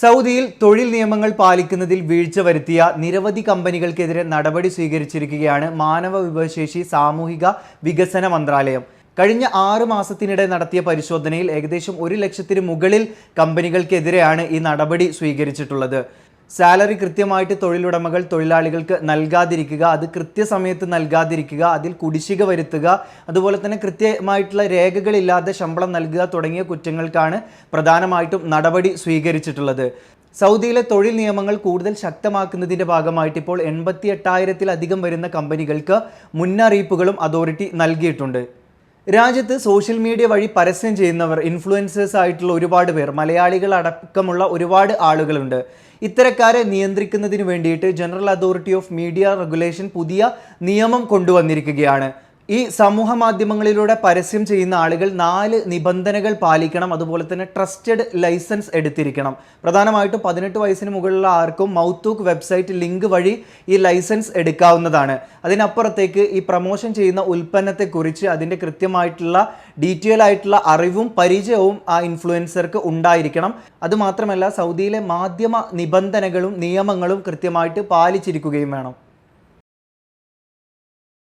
സൗദിയിൽ തൊഴിൽ നിയമങ്ങൾ പാലിക്കുന്നതിൽ വീഴ്ച വരുത്തിയ നിരവധി കമ്പനികൾക്കെതിരെ നടപടി സ്വീകരിച്ചിരിക്കുകയാണ് മാനവ വിഭവശേഷി സാമൂഹിക വികസന മന്ത്രാലയം. കഴിഞ്ഞ ആറ് മാസത്തിനിടെ നടത്തിയ പരിശോധനയിൽ ഏകദേശം ഒരു ലക്ഷത്തിന് മുകളിൽ കമ്പനികൾക്കെതിരെയാണ് ഈ നടപടി സ്വീകരിച്ചിട്ടുള്ളത്. സാലറി കൃത്യമായിട്ട് തൊഴിലുടമകൾ തൊഴിലാളികൾക്ക് നൽകാതിരിക്കുക അത് കൃത്യസമയത്ത് നൽകാതിരിക്കുക അതിൽ കുടിശ്ശിക വരുത്തുക അതുപോലെ തന്നെ കൃത്യമായിട്ടുള്ള രേഖകളില്ലാതെ ശമ്പളം നൽകുക തുടങ്ങിയ കുറ്റങ്ങൾക്കാണ് പ്രധാനമായിട്ടും നടപടി സ്വീകരിച്ചിട്ടുള്ളത്. സൗദിയിലെ തൊഴിൽ നിയമങ്ങൾ കൂടുതൽ ശക്തമാക്കുന്നതിന്റെ ഭാഗമായിട്ട് ഇപ്പോൾ എൺപത്തി എട്ടായിരത്തിലധികം വരുന്ന കമ്പനികൾക്ക് മുന്നറിയിപ്പുകളും അതോറിറ്റി നൽകിയിട്ടുണ്ട്. രാജ്യത്ത് സോഷ്യൽ മീഡിയ വഴി പരസ്യം ചെയ്യുന്നവർ ഇൻഫ്ലുവൻസേഴ്സ് ആയിട്ടുള്ള ഒരുപാട് പേർ മലയാളികൾ അടക്കമുള്ള ഒരുപാട് ആളുകളുണ്ട്. ഇത്തരക്കാരെ നിയന്ത്രിക്കുന്നതിന് വേണ്ടിയിട്ട് general authority of media regulation പുതിയ നിയമം കൊണ്ടുവന്നിരിക്കുകയാണ്. ഈ സമൂഹ മാധ്യമങ്ങളിലൂടെ പരസ്യം ചെയ്യുന്ന ആളുകൾ നാല് നിബന്ധനകൾ പാലിക്കണം അതുപോലെ തന്നെ ട്രസ്റ്റഡ് ലൈസൻസ് എടുത്തിരിക്കണം. പ്രധാനമായിട്ടും പതിനെട്ട് വയസ്സിന് മുകളിലുള്ള ആർക്കും മൗത്തൂക്ക് വെബ്സൈറ്റ് ലിങ്ക് വഴി ഈ ലൈസൻസ് എടുക്കാവുന്നതാണ്. അതിനപ്പുറത്തേക്ക് ഈ പ്രൊമോഷൻ ചെയ്യുന്ന ഉൽപ്പന്നത്തെക്കുറിച്ച് അതിന്റെ കൃത്യമായിട്ടുള്ള ഡീറ്റെയിൽ ആയിട്ടുള്ള അറിവും പരിചയവും ആ ഇൻഫ്ലുവൻസർക്ക് ഉണ്ടായിരിക്കണം. അതുമാത്രമല്ല സൗദിയിലെ മാധ്യമ നിബന്ധനകളും നിയമങ്ങളും കൃത്യമായിട്ട് പാലിച്ചിരിക്കുകയും വേണം.